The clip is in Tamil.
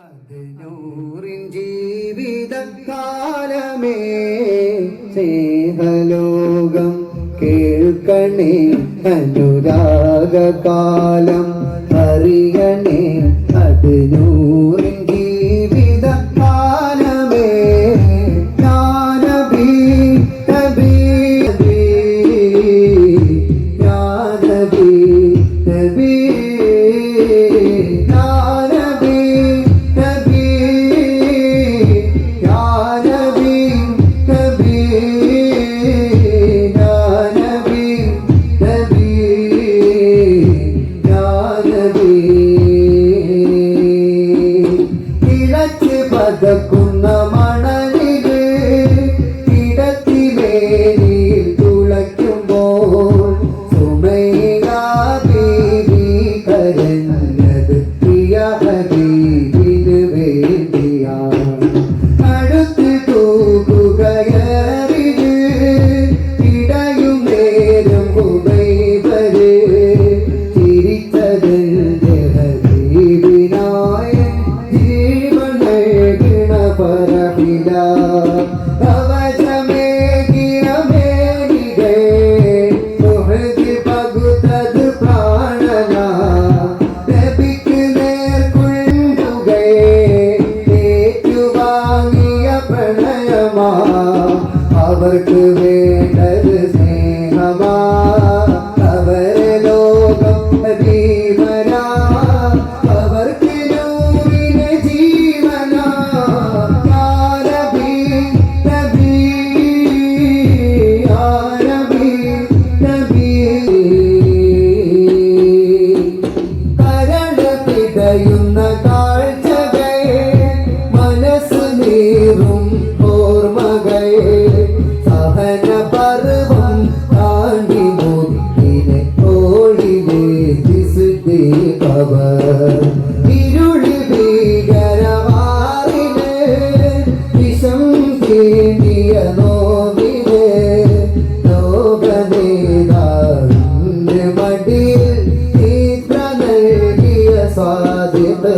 പതിനൂറിൻ ജീവിതകാലമേ സ്നേഹലോകം കേൾക്കണേ അനുരാഗകാലം. பரவிடா அவசமே கிரமேனிடே முகதி பகுத்தது பிராணனா. நபிக்கு நேர்குள்ளுகை நேற்று வாங்கிய பிரணயமா. அவர்க்கு வேண்டது ஸ்நேகமா പറയുന്ന കാ കാതിടേ